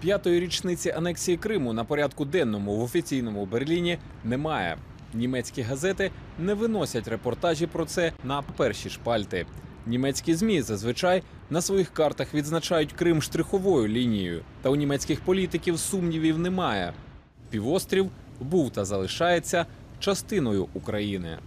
П'ятої річниці анексії Криму на порядку денному в офіційному Берліні немає. Німецькі газети не виносять репортажі про це на перші шпальти. Німецькі змі зазвичай на своїх картах відзначають Крим штриховою лінією. Та у німецьких політиків сумнівів немає. Півострів був та залишається частиною України.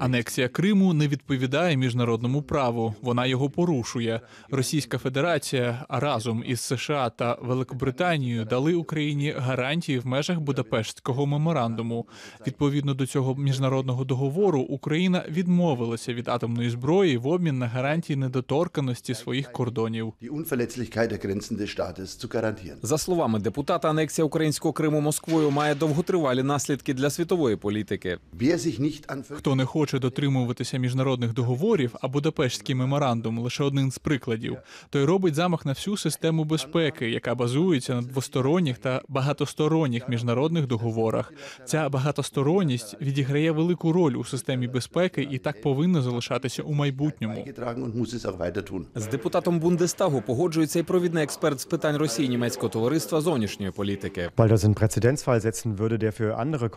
Анексія Криму не відповідає міжнародному праву. Вона його порушує. Російська Федерація разом із США та Великобританією дали Україні гарантії в межах Будапештського меморандуму. Відповідно до цього міжнародного договору, Україна відмовилася від атомної зброї в обмін на гарантії недоторканості своїх кордонів. Die Unverletzlichkeit der Grenzen des Staates zu garantieren. За словами депутата, анексія українського Криму Москвою має довготривалі наслідки для світової політики. Хто не хоче дотримуватися міжнародних договорів, а Будапештський меморандум лише один з прикладів, той робить замах на всю систему безпеки, яка базується на двосторонніх та багатосторонніх міжнародних договорах. Ця багатосторонність відіграє велику роль у системі безпеки і так повинно залишатися у майбутньому. З депутатом Бундестагу погоджується і провідний експерт з питань Росії німецького товариства зовнішньої політики. Weil das einen Präzedenzfall setzen würde, der für andere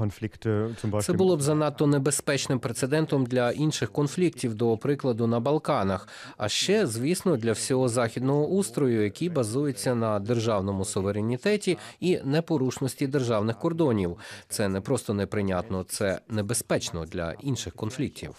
Zum Це було б занадто небезпечним прецедентом для інших конфліктів, до прикладу, на Балканах. А ще, звісно, для всього західного устрою, який базується на державному суверенітеті і непорушності державних кордонів. Це не просто неприйнятно, це небезпечно для інших конфліктів.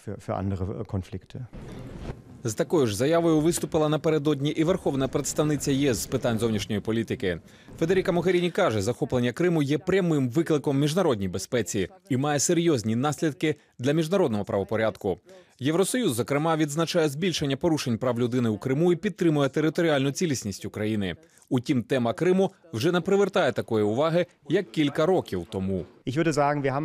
З такою ж заявою виступила напередодні і верховна представниця ЄС з питань зовнішньої політики. Федеріка Могеріні каже, захоплення Криму є прямим викликом міжнародній безпеці і має серйозні наслідки для міжнародного правопорядку. Євросоюз, зокрема, відзначає збільшення порушень прав людини у Криму і підтримує територіальну цілісність України. Утім, тема Криму вже не привертає такої уваги, як кілька років тому.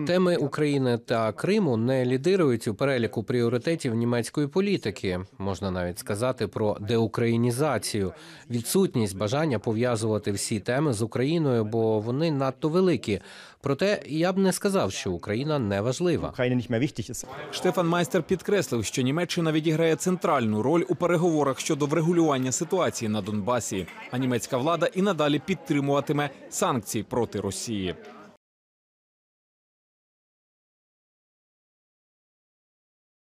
Теми України та Криму не лідирують у переліку пріоритетів німецької політики. Можна навіть сказати про деукраїнізацію, відсутність бажання пов'язувати всі теми з Україною, бо вони надто великі. Проте я б не сказав, що Україна не важлива. Штефан Майстер підкреслив, що Німеччина відіграє центральну роль у переговорах щодо врегулювання ситуації на Донбасі, а німецька влада і надалі підтримуватиме санкції проти Росії.